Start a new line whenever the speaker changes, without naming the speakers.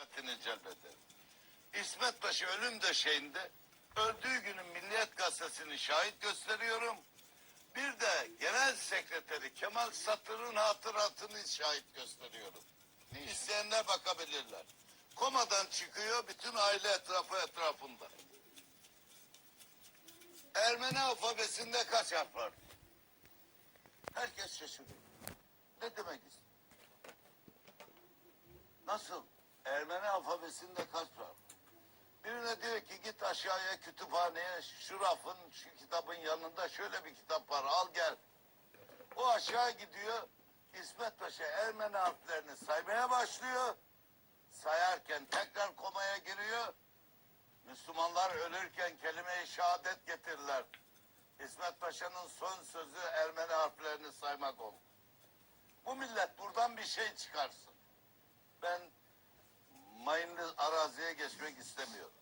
dikkatini celbederim. İsmet Paşa ölüm döşeğinde öldüğü günün Milliyet Gazetesi'ni şahit gösteriyorum. Bir de Genel Sekreteri Kemal Satır'ın hatıratını şahit gösteriyorum. İsteyenler bakabilirler. Komadan çıkıyor bütün aile etrafı etrafında. Ermeni alfabesinde kaç harf var? Herkes şaşırıyor. Ne demek istiyor? Nasıl? Ermeni alfabesinde kaç var? Birine diyor ki git aşağıya kütüphaneye şu rafın şu kitabın yanında şöyle bir kitap var al gel. O aşağı gidiyor. İsmet Paşa Ermeni harflerini saymaya başlıyor. Sayarken tekrar komaya giriyor. Müslümanlar ölürken kelime-i şehadet getirirler. İsmet Paşa'nın son sözü Ermeni harflerini saymak oldu. Bu millet buradan bir şey çıkarsın. Ben